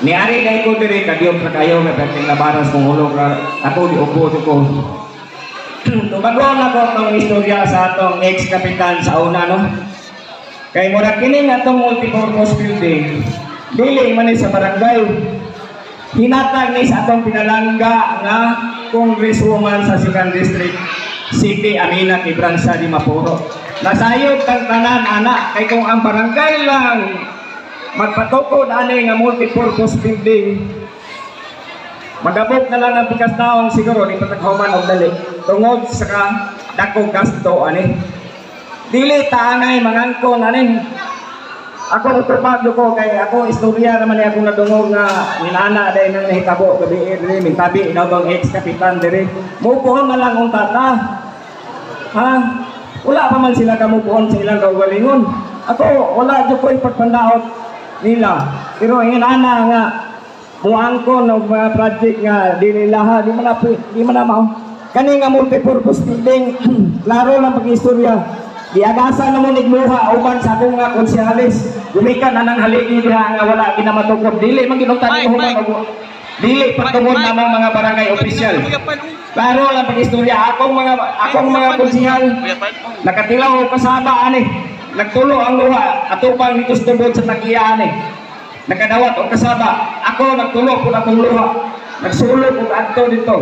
Niari kay ko diri kadiyog na kayo nga dating labanas kung hulog ra ako di upo ko. Tumagon ako tong istorya sa atong ex-kapitan sa una no. Kay mura kini nga tong multipurpose building. Dili man sa barangay. Hinatag ni sa atong pinalangga nga congresswoman sa 2nd District City Amina Quibranza di Mapuro. Nasayod kang tanan anak kay kung ang barangay lang magpatukod ani nga multipurpose building Magabot na lang ang pikas taong siguro ni pataghuman og dali tungod sa dako gasto ani. Dili taanay mangangkon ani. Ako nagtrabaho ko kay ako istorya naman ni ako nadungog nga minana day nang nahitabo gabi diri mintabi daw bang ex kapitan diri. Mupuhon na lang ang tata. Ha? Wala pa man sila kamupuhon sa ilang kaugalingon. Ako wala jud ko ipagpandaot nila. Pero inana nga Buang ko ng mga project nga di nila ha, di man na di man na mao. Kani nga multipurpose building, klaro lang pag-istorya. Giagasa na mo nigluha uban sa akong nga konsyalis. Gumikan na nang haligi diha nga wala ginamatukod. Dili man mo Mike. mga Dili patungod namang mga barangay Pan, Klaro lang pag-istorya akong mga akong mga Pan. nakatilaw ko kasama ani. Nagtulo ang luha atupang dito sa tubod sa tagiya ani. Nakadawat o kasama. Ako nagtulo ko na luha. Nagsulog ko adto dito.